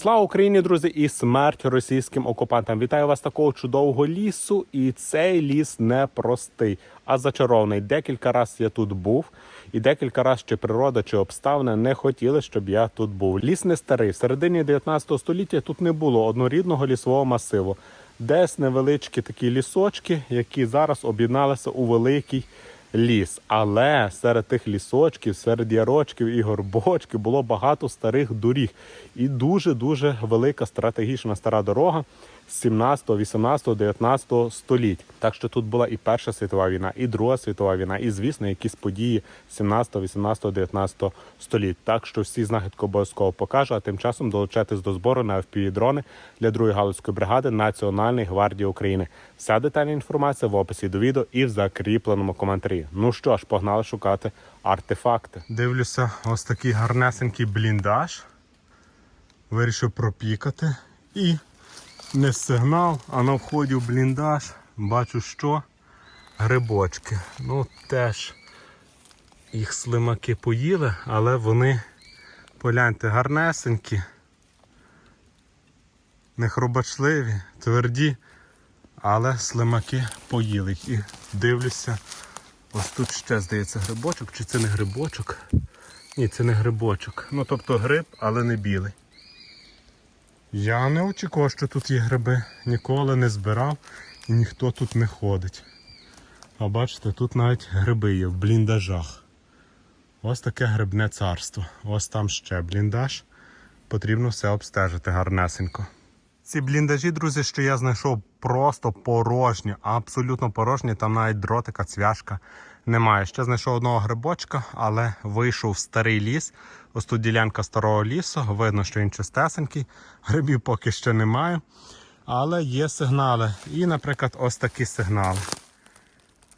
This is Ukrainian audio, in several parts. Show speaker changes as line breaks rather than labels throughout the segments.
Слава Україні, друзі, і смерть російським окупантам. Вітаю вас такого чудового лісу. І цей ліс не простий, а зачарований. Декілька разів я тут був, і декілька разів чи природа, чи обставини не хотіли, щоб я тут був. Ліс не старий. В середині 19 століття тут не було однорідного лісового масиву. Десь невеличкі такі лісочки, які зараз об'єдналися у великий ліс. Але серед тих лісочків, серед ярочків і горбочків було багато старих доріг. І дуже-дуже велика стратегічна стара дорога 17, 18, 19 століть. Так що тут була і Перша світова війна, і Друга світова війна, і, звісно, якісь події 17, 18, 19 століть. Так що всі знахідки обов'язково покажу, а тим часом долучайтесь до збору на FPV-дрони для другої галузької бригади Національної гвардії України. Вся детальна інформація в описі до відео і в закріпленому коментарі. Ну що ж, погнали шукати артефакти. Дивлюся, ось такий гарнесенький бліндаж. Вирішив пропікати і не сигнал, а на вході в бліндаж бачу, що грибочки. Ну теж їх слимаки поїли, але вони, погляньте, гарнесенькі, нехробачливі, тверді, але слимаки поїли. І дивлюся, ось тут ще здається грибочок, чи це не грибочок? Ні, це не грибочок. Ну тобто гриб, але не білий. Я не очікував, що тут є гриби. Ніколи не збирав і ніхто тут не ходить. А бачите, тут навіть гриби є в бліндажах. Ось таке грибне царство. Ось там ще бліндаж. Потрібно все обстежити гарнесенько. Ці бліндажі, друзі, що я знайшов, просто порожні, абсолютно порожні. Там навіть дротика, цвяшка немає. Ще знайшов одного грибочка, але вийшов в старий ліс. Ось тут ділянка старого лісу. Видно, що він чистесенький. Грибів поки що немає. Але є сигнали. І, наприклад, ось такі сигнали.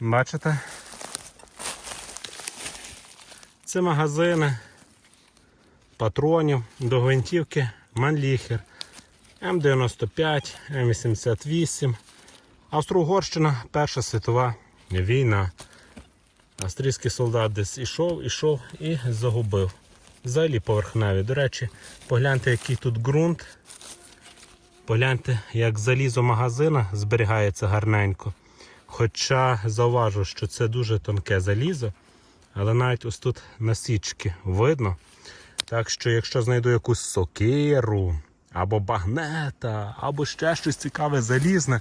Бачите? Це магазини патронів до гвинтівки Манліхер. М95, М88. Австро-Угорщина, Перша світова війна. Австрійський солдат десь ішов, ішов і загубив. Взагалі поверхневі. До речі, погляньте, який тут ґрунт. Погляньте, як залізо магазина зберігається гарненько. Хоча зауважу, що це дуже тонке залізо, але навіть ось тут насічки видно. Так що, якщо знайду якусь сокиру, або багнета, або ще щось цікаве залізне,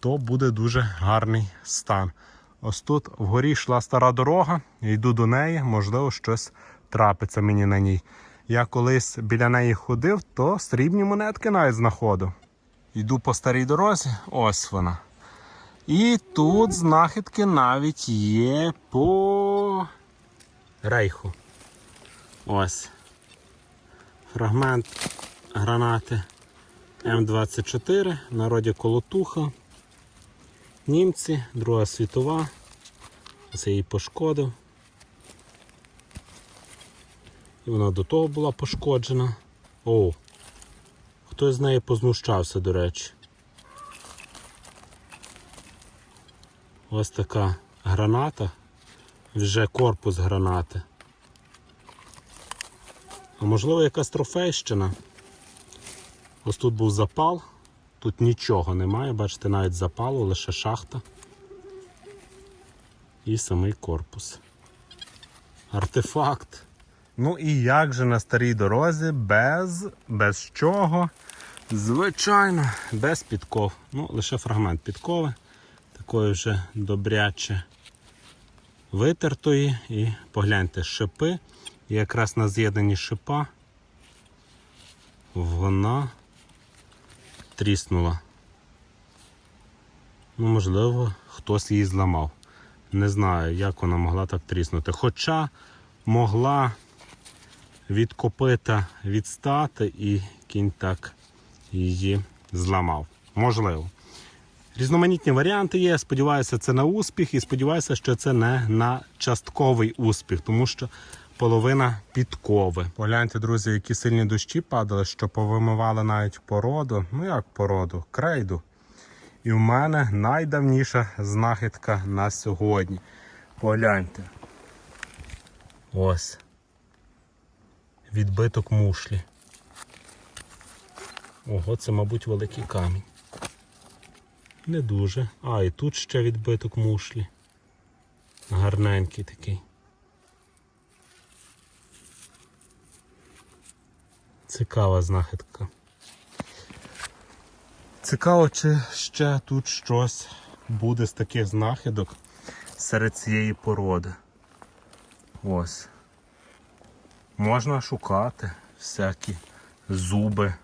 то буде дуже гарний стан. Ось тут вгорі йшла стара дорога, йду до неї, можливо, щось трапиться мені на ній. Я колись біля неї ходив, то срібні монетки навіть знаходив. Йду по старій дорозі, ось вона. І тут знахідки навіть є по рейху. Ось. Фрагмент гранати М24, в народі Колотуха. Німці, Друга світова. Це її пошкодив. І вона до того була пошкоджена. О, хтось з неї познущався, до речі. Ось така граната, вже корпус гранати. А можливо якась трофейщина. Ось тут був запал, тут нічого немає, бачите, навіть запалу, лише шахта і самий корпус. Артефакт. Ну і як же на старій дорозі без без чого? Звичайно, без підков. Ну, лише фрагмент підкови, такої вже добряче витертої. І погляньте шипи. І якраз на з'єднані шипа вона тріснула. Ну, можливо, хтось її зламав. Не знаю, як вона могла так тріснути. Хоча могла від копита відстати і кінь так її зламав. Можливо. Різноманітні варіанти є. Сподіваюся, це на успіх, і сподіваюся, що це не на частковий успіх, тому що половина підкови. Погляньте, друзі, які сильні дощі падали, що повимивали навіть породу. Ну як породу, крейду. І в мене найдавніша знахідка на сьогодні. Погляньте. Ось. Відбиток мушлі. Ого, це, мабуть, великий камінь. Не дуже. А, і тут ще відбиток мушлі. Гарненький такий. Цікава знахідка. Цікаво, чи ще тут щось буде з таких знахідок серед цієї породи. Ось. Можна шукати всякі зуби,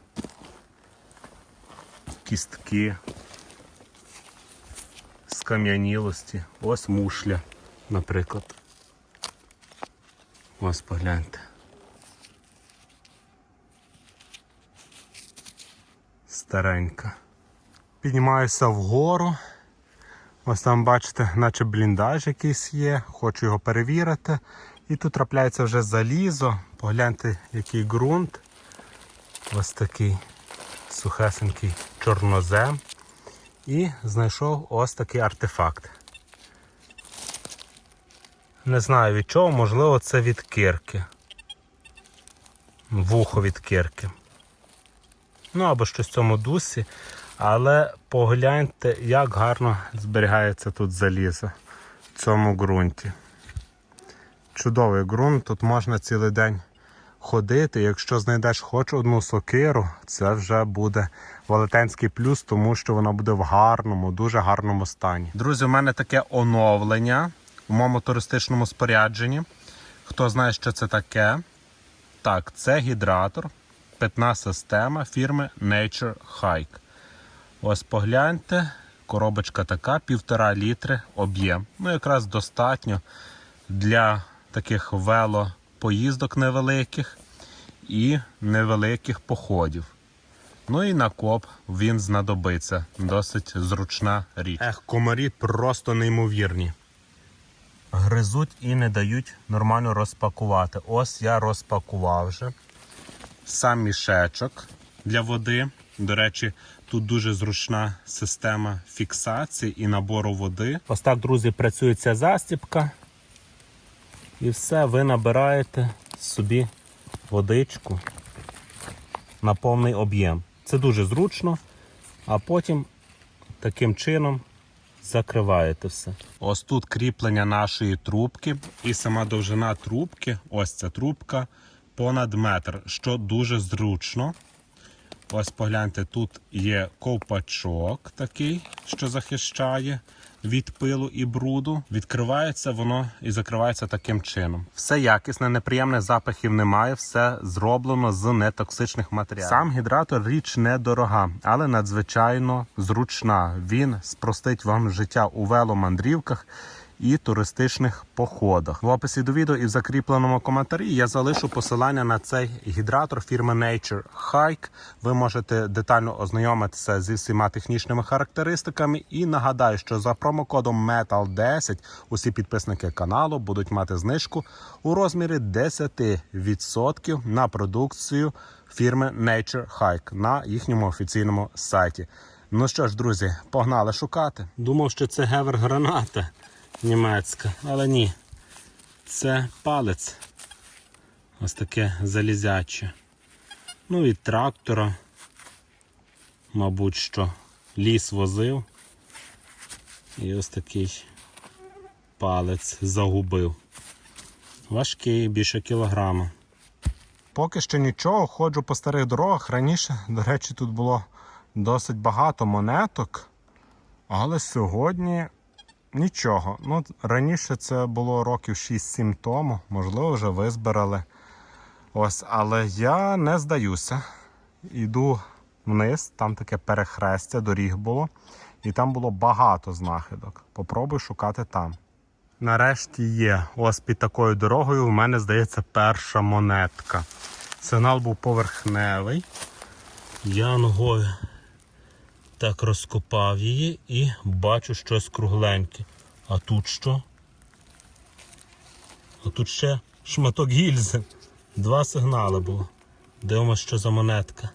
кістки, скам'янілості. Ось мушля, наприклад. Ось погляньте. Старенька. Піднімаюся вгору. Ось там, бачите, наче бліндаж якийсь є, хочу його перевірити. І тут трапляється вже залізо. Погляньте, який ґрунт. Ось такий сухесенький чорнозем. І знайшов ось такий артефакт. Не знаю від чого, можливо, це від кирки. Вухо від кирки. Ну або щось в цьому дусі. Але погляньте, як гарно зберігається тут залізо в цьому ґрунті. Чудовий ґрунт, тут можна цілий день ходити. Якщо знайдеш хоч одну сокиру, це вже буде велетенський плюс, тому що вона буде в гарному, дуже гарному стані. Друзі, у мене таке оновлення у моєму туристичному спорядженні. Хто знає, що це таке? Так, це гідратор, питна система фірми Nature Hike. Ось погляньте, коробочка така, півтора літри об'єм. Ну, якраз достатньо для таких велопоїздок невеликих і невеликих походів. Ну і на коп він знадобиться. Досить зручна річ. Ех, комарі просто неймовірні. Гризуть і не дають нормально розпакувати. Ось я розпакував вже. Сам мішечок для води. До речі, тут дуже зручна система фіксації і набору води. Ось так, друзі, працює ця застібка. І все, ви набираєте собі водичку на повний об'єм. Це дуже зручно, а потім таким чином закриваєте все. Ось тут кріплення нашої трубки, і сама довжина трубки, ось ця трубка, понад метр, що дуже зручно. Ось погляньте, тут є ковпачок такий, що захищає від пилу і бруду. Відкривається воно і закривається таким чином. Все якісне, неприємних запахів немає, все зроблено з нетоксичних матеріалів. Сам гідратор річ недорога, але надзвичайно зручна. Він спростить вам життя у веломандрівках і туристичних походах. В описі до відео і в закріпленому коментарі я залишу посилання на цей гідратор фірми Nature Hike. Ви можете детально ознайомитися зі всіма технічними характеристиками. І нагадаю, що за промокодом METAL10 усі підписники каналу будуть мати знижку у розмірі 10% на продукцію фірми Nature Hike на їхньому офіційному сайті. Ну що ж, друзі, погнали шукати. Думав, що це гевер граната німецька, але ні. Це палець. Ось таке залізяче. Ну від трактора, мабуть, що ліс возив. І ось такий палець загубив. Важкий, більше кілограма. Поки що нічого, ходжу по старих дорогах. Раніше, до речі, тут було досить багато монеток. Але сьогодні Нічого. Ну, Раніше це було років 6-7 тому, можливо, вже визбирали. Ось, Але я не здаюся. Іду вниз, там таке перехрестя, доріг було. І там було багато знахідок. Попробуй шукати там. Нарешті є. Ось під такою дорогою у мене здається перша монетка. Сигнал був поверхневий. Я ногою так розкопав її і бачу щось кругленьке. А тут що? А тут ще шматок гільзи. Два сигнали було. Дивимося, що за монетка.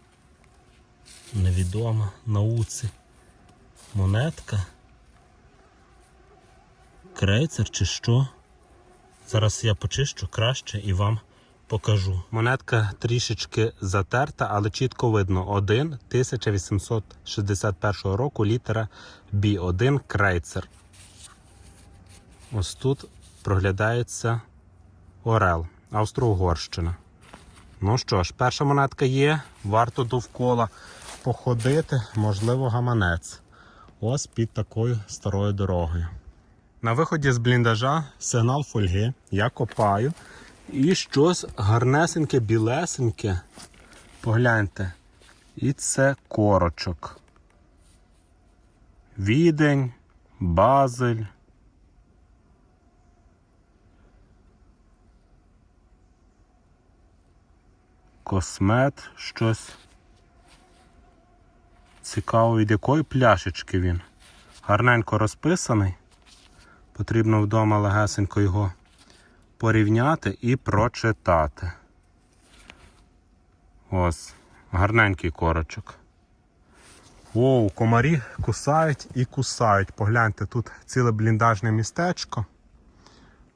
Невідома науці. Монетка. Крейцер чи що? Зараз я почищу краще і вам покажу. Монетка трішечки затерта, але чітко видно. 1 1861 року літера B1 крейцер. Ось тут проглядається Орел, Австро-Угорщина. Ну що ж, перша монетка є, варто довкола походити, можливо, гаманець. Ось під такою старою дорогою. На виході з бліндажа сигнал фольги. Я копаю. І щось гарнесеньке, білесеньке. Погляньте. І це корочок. Відень, базель. Космет, щось. Цікаво, від якої пляшечки він. Гарненько розписаний. Потрібно вдома легесенько його порівняти і прочитати. Ось, гарненький корочок. Воу, комарі кусають і кусають. Погляньте, тут ціле бліндажне містечко.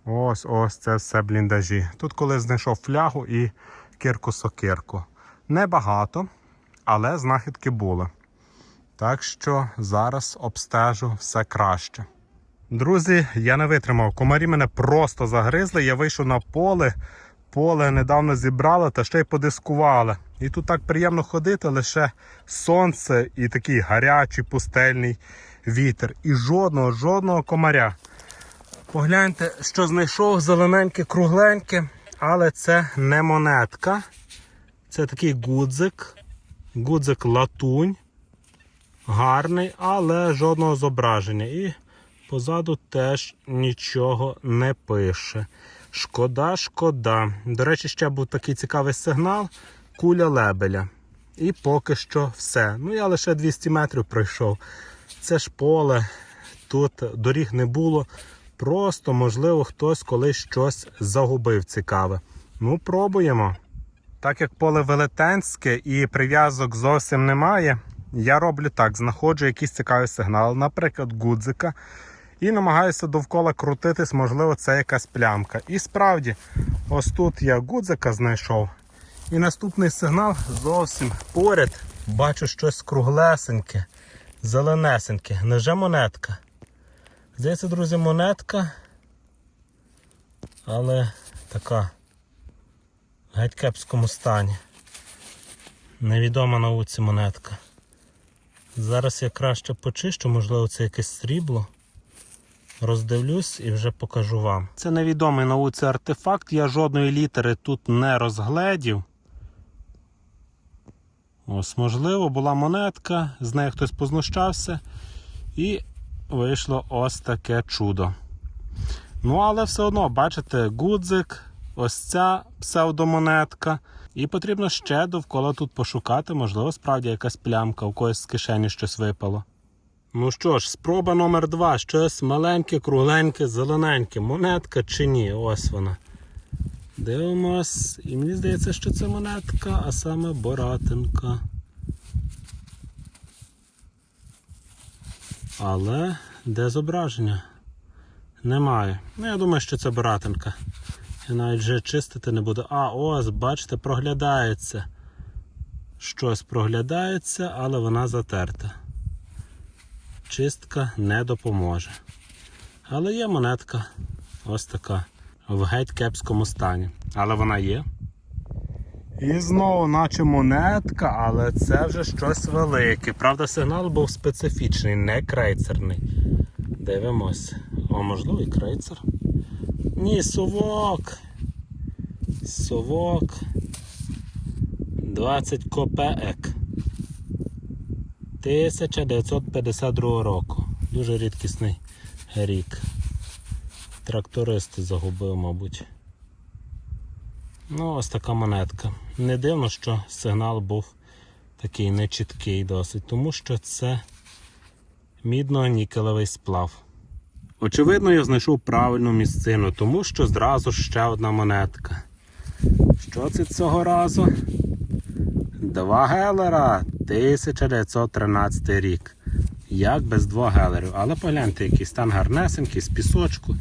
Ось ось це все бліндажі. Тут коли знайшов флягу і кирку-сокирку. Небагато, але знахідки були. Так що зараз обстежу все краще. Друзі, я не витримав. Комарі мене просто загризли. Я вийшов на поле. Поле недавно зібрали та ще й подискували. І тут так приємно ходити, лише сонце і такий гарячий пустельний вітер. І жодного, жодного комаря. Погляньте, що знайшов зелененьке, кругленьке, але це не монетка. Це такий гудзик. Гудзик латунь. Гарний, але жодного зображення. І позаду теж нічого не пише. Шкода, шкода. До речі, ще був такий цікавий сигнал куля лебеля. І поки що все. Ну, я лише 200 метрів пройшов. Це ж поле, тут доріг не було. Просто, можливо, хтось колись щось загубив цікаве. Ну, пробуємо. Так як поле велетенське і прив'язок зовсім немає, я роблю так: знаходжу якийсь цікавий сигнал, наприклад, гудзика, і намагаюся довкола крутитись, можливо, це якась плямка. І справді, ось тут я гудзика знайшов. І наступний сигнал зовсім поряд. Бачу щось круглесеньке, зеленесеньке. Невже монетка? Здається, друзі, монетка, але така в геть кепському стані. Невідома науці монетка. Зараз я краще почищу, можливо, це якесь срібло. Роздивлюсь і вже покажу вам. Це невідомий науці артефакт, я жодної літери тут не розгледів. Ось, можливо, була монетка, з неї хтось познущався. І вийшло ось таке чудо. Ну, але все одно, бачите, гудзик, ось ця псевдомонетка. І потрібно ще довкола тут пошукати, можливо, справді якась плямка, у когось з кишені щось випало. Ну що ж, спроба номер два. Щось маленьке, кругленьке, зелененьке. Монетка чи ні? Ось вона. Дивимось. І мені здається, що це монетка, а саме Боратинка. Але де зображення? Немає. Ну, я думаю, що це Боратинка. Я навіть вже чистити не буду. А, ось, бачите, проглядається. Щось проглядається, але вона затерта. Чистка не допоможе. Але є монетка. Ось така. В геть кепському стані. Але вона є. І знову, наче монетка, але це вже щось велике. Правда, сигнал був специфічний, не крейцерний. Дивимось. О, можливо, і крейцер. Ні, совок. Совок. 20 копеек. 1952 року. Дуже рідкісний рік. Трактористи загубив, мабуть. Ну, ось така монетка. Не дивно, що сигнал був такий нечіткий досить, тому що це мідно-нікелевий сплав. Очевидно, я знайшов правильну місцину, тому що зразу ще одна монетка. Що це цього разу? Два гелера 1913 рік. Як без двох гелерів. Але погляньте, який стан гарнесенький, з пісочку.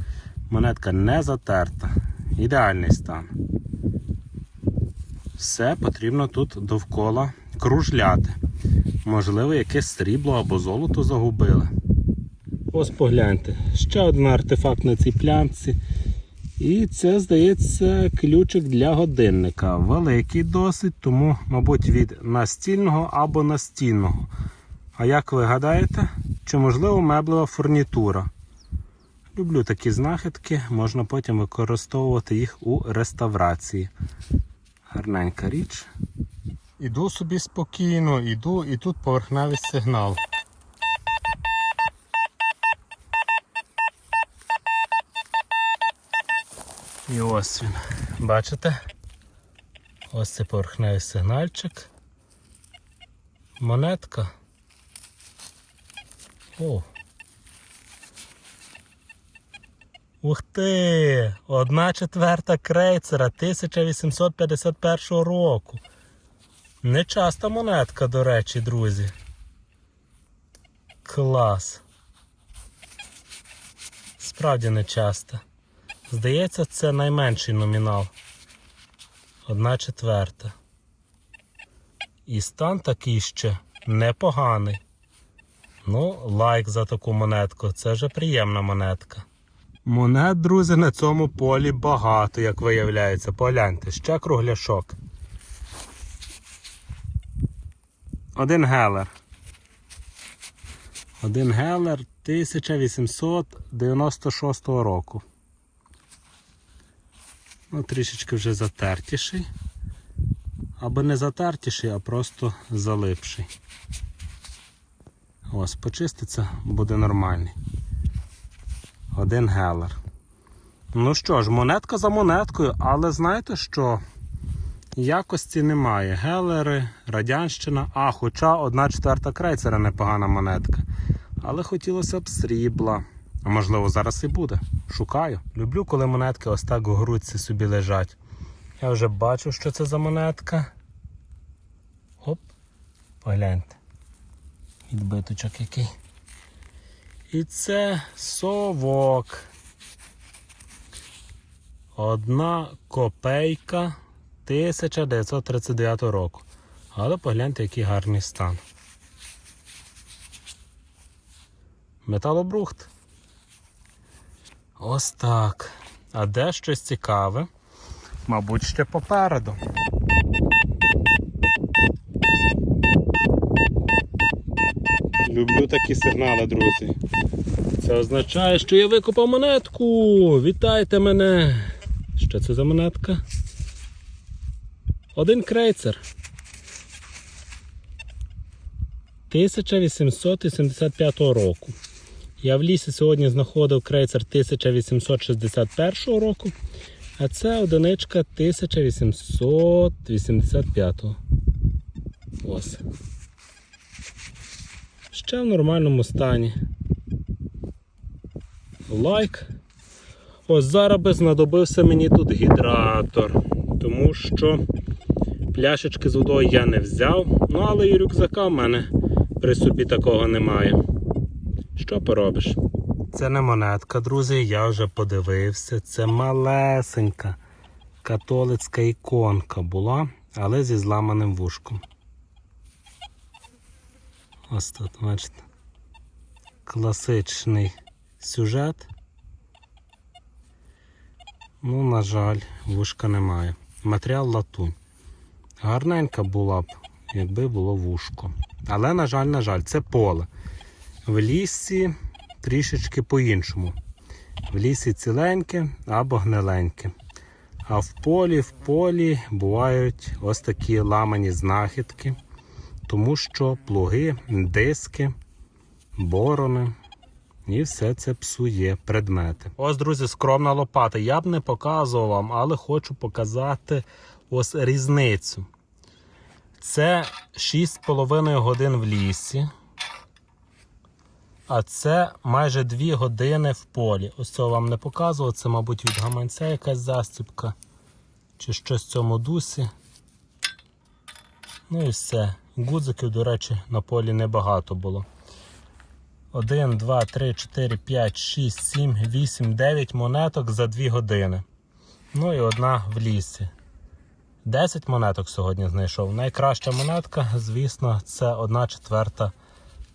Монетка не затерта. Ідеальний стан. все потрібно тут довкола кружляти. Можливо, якесь срібло або золото загубили. Ось погляньте, ще один артефакт на цій плямці. І це, здається, ключик для годинника. Великий досить, тому, мабуть, від настільного або настінного. А як ви гадаєте, чи можливо меблева фурнітура? Люблю такі знахідки, можна потім використовувати їх у реставрації. Гарненька річ. Іду собі спокійно, іду і тут поверхневий сигнал. І ось він. Бачите? Ось це поверхневий сигнальчик. Монетка. О. Ух ти! Одна четверта крейцера 1851 року. Нечаста монетка, до речі, друзі. Клас. Справді нечаста. Здається, це найменший номінал. Одна четверта. І стан такий ще непоганий. Ну, лайк за таку монетку. Це вже приємна монетка. Монет, друзі, на цьому полі багато, як виявляється. Погляньте, ще кругляшок. Один гелер. Один гелер 1896 року. Ну, трішечки вже затертіший. Або не затертіший, а просто залипший. Ось, почиститься, буде нормальний. Один гелер. Ну що ж, монетка за монеткою, але знаєте що? Якості немає. Гелери, радянщина, а хоча одна четверта крейцера непогана монетка. Але хотілося б срібла. А можливо зараз і буде. Шукаю. Люблю, коли монетки ось так у грудці собі лежать. Я вже бачу, що це за монетка. Оп, погляньте. Відбиточок який. І це совок. Одна копейка 1939 року. Але погляньте, який гарний стан. Металобрухт. Ось так. А де щось цікаве? Мабуть, ще попереду. Люблю такі сигнали, друзі. Це означає, що я викопав монетку. Вітайте мене. Що це за монетка? Один крейцер. 1885 року. Я в лісі сьогодні знаходив крейцер 1861 року, а це одиничка 1885. Ось. Ще в нормальному стані. Лайк. Ось зараз би знадобився мені тут гідратор, тому що пляшечки з водою я не взяв, ну але і рюкзака в мене при собі такого немає. Що поробиш? Це не монетка, друзі, я вже подивився. Це малесенька католицька іконка була, але зі зламаним вушком. Ось тут, бачите. Класичний сюжет. Ну, на жаль, вушка немає. Матеріал латунь. Гарненька була б, якби було вушко. Але, на жаль, на жаль, це поле. В лісі трішечки по-іншому. В лісі ціленьке або гниленьке. А в полі, в полі бувають ось такі ламані знахідки, тому що плуги, диски, борони і все це псує предмети. Ось, друзі, скромна лопата. Я б не показував вам, але хочу показати ось різницю. Це 6,5 годин в лісі. А це майже 2 години в полі. Ось цього вам не показував. Це, мабуть, від гаманця якась застібка. Чи щось в цьому дусі. Ну і все. Гудзиків, до речі, на полі небагато було. 1, 2, 3, 4, 5, 6, 7, 8, 9 монеток за 2 години. Ну і одна в лісі. 10 монеток сьогодні знайшов. Найкраща монетка, звісно, це 1 четверта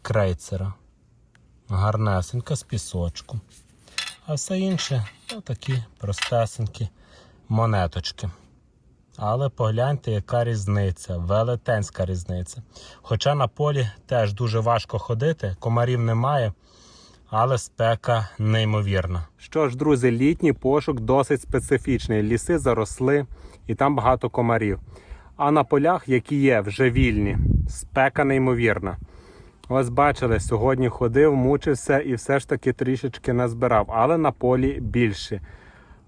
крейцера. Гарнесенька з пісочку. А все інше ну, такі простесенькі монеточки. Але погляньте, яка різниця, велетенська різниця. Хоча на полі теж дуже важко ходити, комарів немає, але спека неймовірна. Що ж, друзі, літній пошук досить специфічний. Ліси заросли і там багато комарів. А на полях, які є вже вільні, спека неймовірна. Ось бачили, сьогодні ходив, мучився і все ж таки трішечки назбирав, але на полі більше.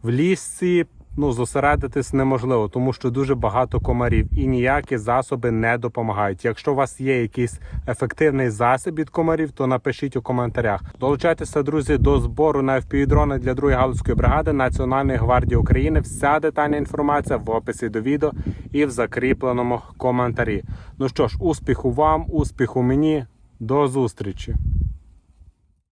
В лісі ну, зосередитись неможливо, тому що дуже багато комарів і ніякі засоби не допомагають. Якщо у вас є якийсь ефективний засіб від комарів, то напишіть у коментарях. Долучайтеся, друзі, до збору на FPV-дрони для 2-ї галузької бригади Національної гвардії України. Вся детальна інформація в описі до відео і в закріпленому коментарі. Ну що ж, успіху вам, успіху мені, до зустрічі!